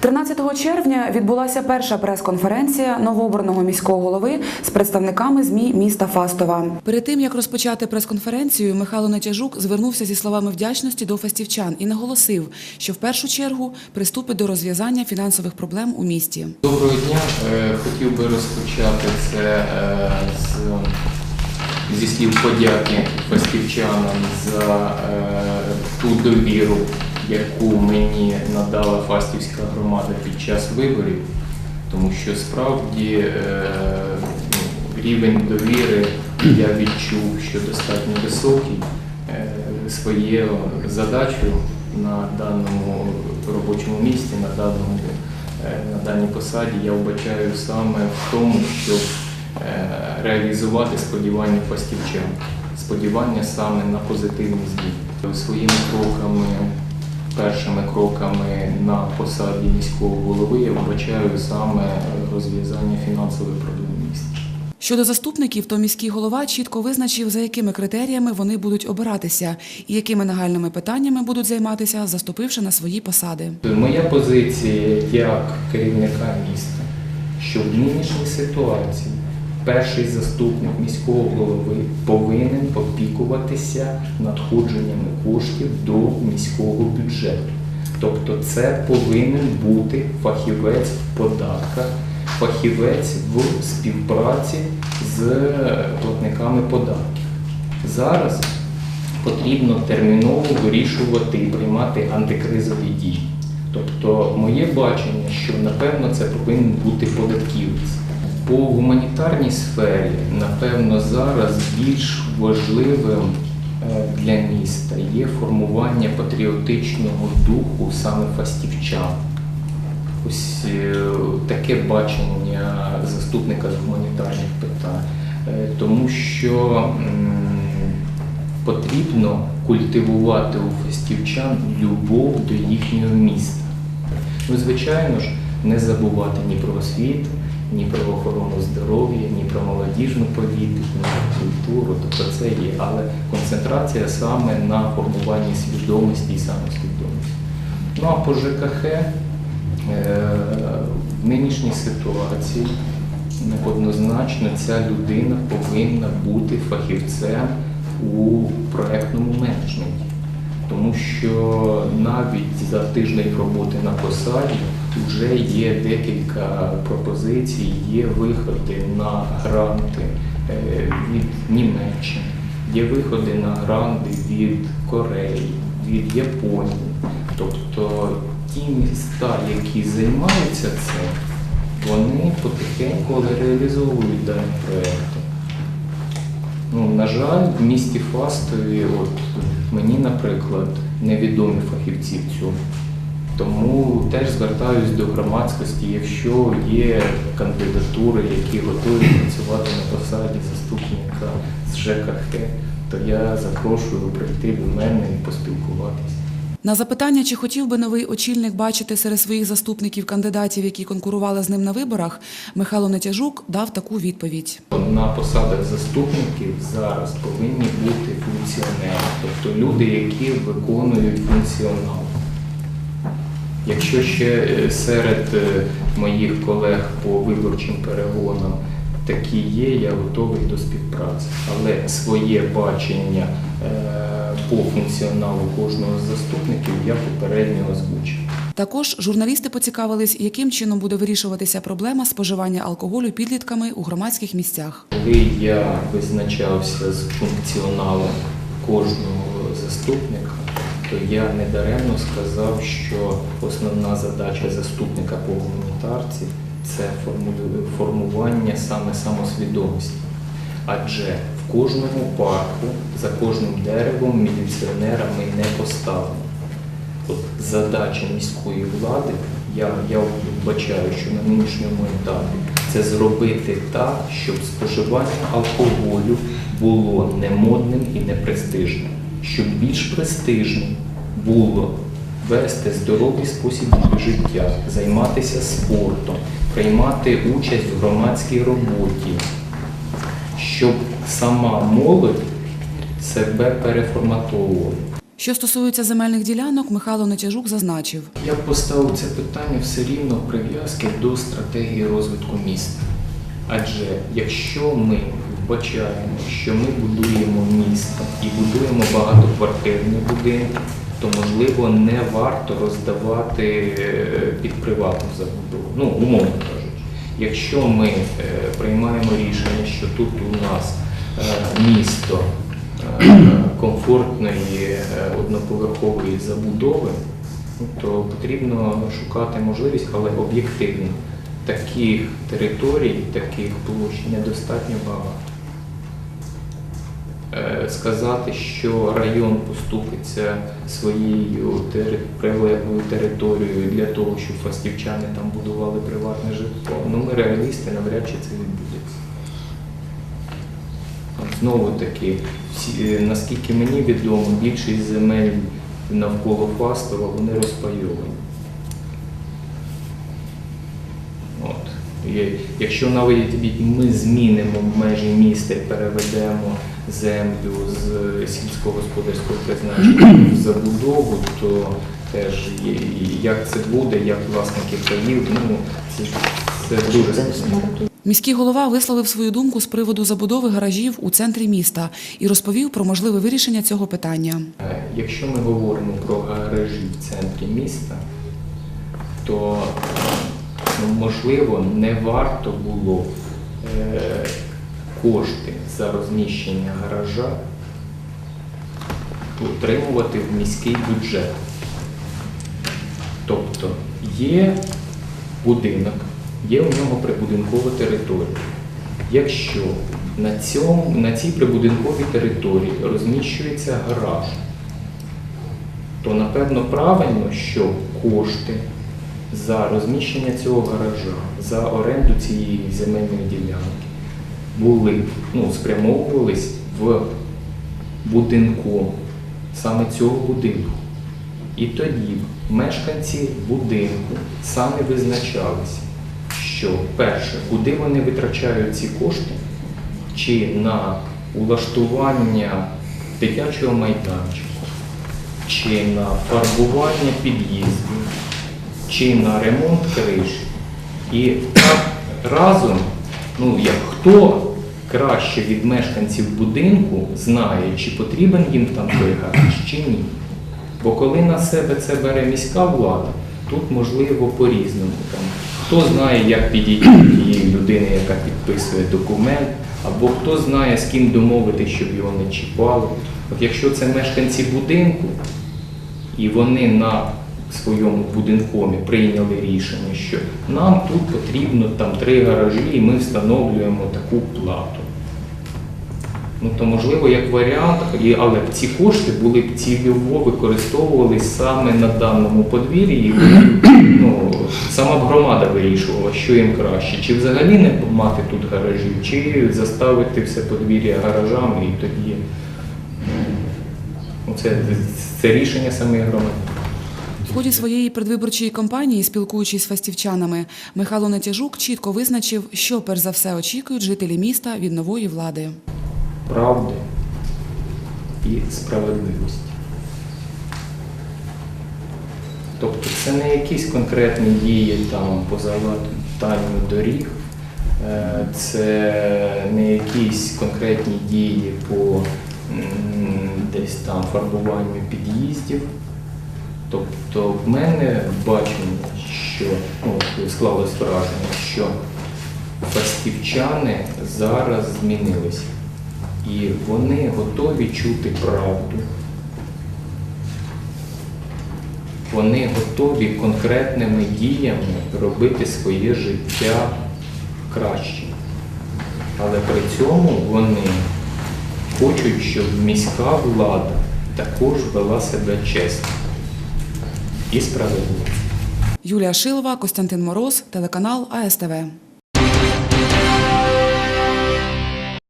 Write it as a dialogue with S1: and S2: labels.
S1: 13 червня відбулася перша прес-конференція новообраного міського голови з представниками змі міста Фастова. Перед тим як розпочати прес-конференцію, Михайло Натяжук звернувся зі словами вдячності до фастівчан і наголосив, що в першу чергу приступить до розв'язання фінансових проблем у місті.
S2: Доброго дня. Е, Хотів би розпочати це е, з, зі слів подяки фастівчанам за е, ту довіру, яку мені надала Фастівська громада під час виборів, тому що справді е, ну, рівень довіри я відчув, що достатньо високий. Е, Своєю задачу на даному робочому місці, на даному е, на даній посаді я вбачаю саме в тому, щоб реалізувати сподівання фастівчан, сподівання саме на позитивні зміни. Своїми кроками, першими кроками на посаді міського голови я вбачаю саме розв'язання фінансових проблем міста.
S1: Щодо заступників, то міський голова чітко визначив, за якими критеріями вони будуть обиратися і якими нагальними питаннями будуть займатися, заступивши на свої посади.
S2: Моя позиція як керівника міста, що в нинішній ситуації перший заступник міського голови повинен опікуватися надходженнями коштів до міського бюджету. Тобто це повинен бути фахівець в податках, фахівець в співпраці з платниками податків. Зараз потрібно терміново вирішувати і приймати антикризові дії. Тобто, моє бачення, що напевно це повинен бути податківець. По гуманітарній сфері, напевно, зараз більш важливим е, для міста є формування патріотичного духу саме фастівчан. Ось е, таке бачення заступника з гуманітарних питань, Е, тому що потрібно культивувати у фестівчан любов до їхнього міста. Ну, звичайно ж, не забувати ні про освіту, ні про охорону здоров'я, ні про молодіжну політику, ні про культуру, тобто це є, але концентрація саме на формуванні свідомості і самосвідомості. Ну а по ЖКХ е, в нинішній ситуації однозначно ця людина повинна бути фахівцем у проектному менеджменті. Тому що навіть за тиждень роботи на посаді вже є декілька пропозицій, є виходи на гранти е, від Німеччини, є виходи на гранти від Кореї, від Японії. Тобто ті міста, які займаються цим, вони потихеньку реалізовують дані проекти. Ну, на жаль, в місті Фастові, от мені, наприклад, невідомі фахівці в цьому. Тому теж звертаюсь до громадськості, якщо є кандидатури, які готові працювати на посаді заступника з ЖКХ, то я запрошую прийти до мене і поспілкуватися.
S1: На запитання, чи хотів би новий очільник бачити серед своїх заступників кандидатів, які конкурували з ним на виборах, Михайло Натяжук дав таку відповідь.
S2: На посадах заступників зараз повинні бути функціонери, тобто люди, які виконують функціонал. Якщо ще е, серед е, моїх колег по виборчим перегонам такі є, я готовий до співпраці. Але своє бачення е, по функціоналу кожного з заступників я попередньо озвучив.
S1: Також журналісти поцікавились, яким чином буде вирішуватися проблема споживання алкоголю підлітками у громадських місцях.
S2: Коли я визначався з функціоналом кожного заступника, то я недаремно сказав, що основна задача заступника по гуманітарці це формування саме самосвідомості. Адже кожному парку, за кожним деревом міліціонера ми не поставимо. От задача міської влади, я, я вбачаю, що на нинішньому етапі це зробити так, щоб споживання алкоголю було не модним і не престижним, щоб більш престижним було вести здоровий спосіб життя, займатися спортом, приймати участь в громадській роботі, щоб сама молодь себе переформатовувала.
S1: Що стосується земельних ділянок, Михайло Нетяжук зазначив.
S2: Я поставив це питання все рівно прив'язки до стратегії розвитку міста. Адже якщо ми вбачаємо, що ми будуємо місто і будуємо багатоквартирні будинки, то можливо не варто роздавати е, під приватну забудову. Ну, умовно якщо ми е, приймаємо рішення, що тут у нас е, місто е, комфортної одноповерхової забудови, то потрібно шукати можливість, але об'єктивно. Таких територій, таких площ недостатньо багато. Е, Сказати, що район поступиться своєю прилеглою територією для того, щоб фастівчани там будували приватне житло, ну ми реалісти, навряд чи це відбудеться. Знову таки, е, наскільки мені відомо, більшість земель навколо Фастова вони розпайовані. От. Якщо навіть ми змінимо межі міста і переведемо землю з сільськогосподарського призначення в забудову, то теж є- і як це буде, як власники паїв, ну це, це дуже складно.
S1: Міський голова висловив свою думку з приводу забудови гаражів у центрі міста і розповів про можливе вирішення цього питання.
S2: Е, Якщо ми говоримо про гаражі в центрі міста, то ну, можливо не варто було е, кошти за розміщення гаража отримувати в міський бюджет. Тобто є будинок, є у нього прибудинкова територія. Якщо на, цьому, на цій прибудинковій території розміщується гараж, то напевно правильно, що кошти за розміщення цього гаража, за оренду цієї земельної ділянки були, ну, спрямовувались в будинку, саме цього будинку. І тоді мешканці будинку самі визначалися, що перше, куди вони витрачають ці кошти, чи на улаштування дитячого майданчика, чи на фарбування під'їздів, чи на ремонт криш. І разом, ну як хто краще від мешканців будинку знає, чи потрібен їм там той гараж, чи ні. Бо коли на себе це бере міська влада, тут можливо по-різному. Хто знає, як підійти до тієї людини, яка підписує документ, або хто знає, з ким домовитись, щоб його не чіпали. От якщо це мешканці будинку, і вони на своєму будинкомі прийняли рішення, що нам тут потрібно там три гаражі, і ми встановлюємо таку плату. Ну, то можливо, як варіант, але б ці кошти були б цільово використовувались саме на даному подвір'ї. Ну, сама б громада вирішувала, що їм краще, чи взагалі не мати тут гаражів, чи заставити все подвір'я гаражами і тоді. Ну, це, це рішення самої громади.
S1: Ході своєї предвиборчої кампанії, спілкуючись з фастівчанами, Михайло Нетяжук чітко визначив, що перш за все очікують жителі міста від нової влади.
S2: правди і справедливості. Тобто це не якісь конкретні дії там по залатанню доріг, е, це не якісь конкретні дії по десь там фарбуванню під'їздів. Тобто в мене бачення, що ну, склалось враження, що фастівчани зараз змінилися. І вони готові чути правду. Вони готові конкретними діями робити своє життя краще. Але при цьому вони хочуть, щоб міська влада також вела себе чесно і справедливо.
S1: Юлія Шилова, Костянтин Мороз, телеканал АСТВ.